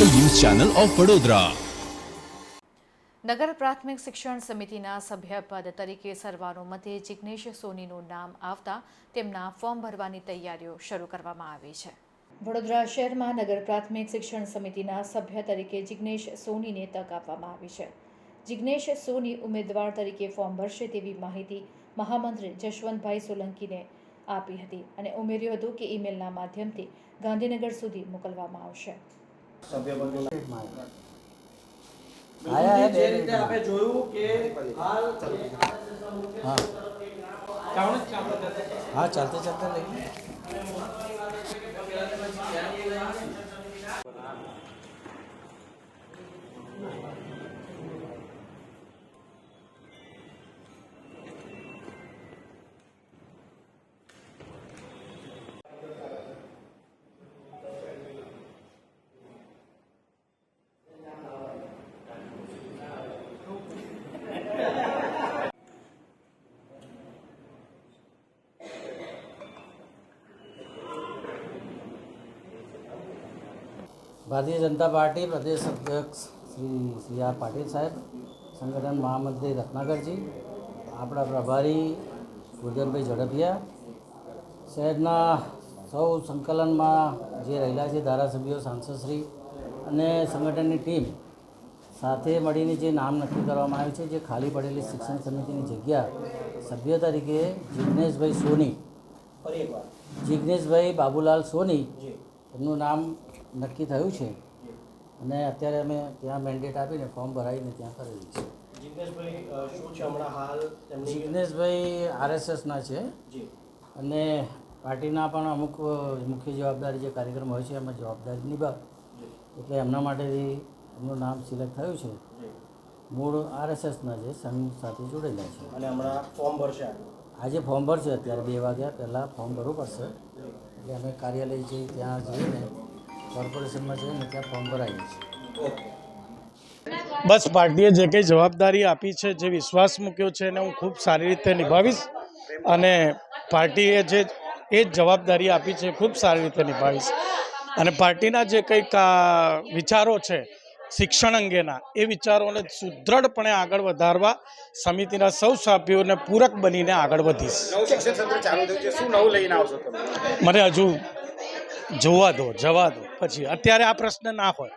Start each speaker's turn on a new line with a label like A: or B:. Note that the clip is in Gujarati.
A: Channel of Vadodara.
B: નગર પ્રાથમિક શિક્ષણ સમિતિના સભ્યપદ તરીકે સર્વાનુમતે જિગ્નેશ સોનીનું નામ આવતા તેમના ફોર્મ ભરવાની તૈયારીઓ શરૂ કરવામાં આવી છે. વડોદરા શહેરમાં નગર પ્રાથમિક શિક્ષણ સમિતિના સભ્ય તરીકે જિગ્નેશ સોનીને તક આપવામાં આવી છે. જિગ્નેશ સોની ઉમેદવાર તરીકે ફોર્મ ભરશે તેવી માહિતી મહામંત્રી જશવંતભાઈ સોલંકીને આપી હતી અને ઉમેર્યું હતું કે ઈમેલના માધ્યમથી ગાંધીનગર સુધી મોકલવામાં આવશે.
C: હે ચાલતે ચાલતે લઈ ભારતીય જનતા પાર્ટી પ્રદેશ અધ્યક્ષ શ્રી સી આર પાટીલ સાહેબ સંગઠન મહામંત્રી રત્નાકરજી આપણા પ્રભારી ગુરધનભાઈ ઝડપિયા શહેરના સૌ સંકલનમાં જે રહેલા છે ધારાસભ્યો સાંસદશ્રી અને સંગઠનની ટીમ સાથે મળીને જે નામ નક્કી કરવામાં આવ્યું છે જે ખાલી પડેલી શિક્ષણ સમિતિની જગ્યા સભ્ય તરીકે જિગ્નેશભાઈ સોની
D: જિજ્ઞેશભાઈ
C: જિગ્નેશભાઈ બાબુલાલ સોની એમનું નામ નક્કી થયું છે. અને અત્યારે અમે ત્યાં મેન્ડેટ આપીને ફોર્મ ભરાવીને ત્યાં કરેલું છે.
D: જિગ્નેશભાઈ
C: આરએસએસના છે. અને પાર્ટીના પણ અમુક મુખ્ય જવાબદારી જે કાર્યક્રમ હોય છે એમાં જવાબદારી નિભાવ. એટલે એમના માટેથી એમનું નામ સિલેક્ટ થયું છે. મૂળ આરએસએસના છે સંઘ સાથે જોડેલા છે.
D: અને હમણાં ફોર્મ ભરશે
C: આજે ફોર્મ ભરશે અત્યારે બે વાગ્યા પહેલાં ફોર્મ ભરવું પડશે. એટલે અમે કાર્યાલય જઈ ત્યાં જઈને કોર્પોરેશનમાં જઈને ત્યાં ફોર્મ ભરાવીએ છીએ.
E: બસ પાર્ટીએ જે કંઈ જવાબદારી આપી છે, જે વિશ્વાસ મૂક્યો છે એને હું ખૂબ સારી રીતે નિભાવીશ અને પાર્ટીએ જે એ જ જવાબદારી આપી છે ખૂબ સારી રીતે નિભાવીશ. અને પાર્ટીના જે કંઈક વિચારો છે શિક્ષણ અંગેના. એ વિચારોને સુદૃઢપણે આગળ વધારવા સમિતિના સૌ સભ્યોને પૂરક બનીને આગળ વધીશ. મને હજુ જોવા દો જવા દો. પછી અત્યારે આ પ્રશ્ન ના હોય.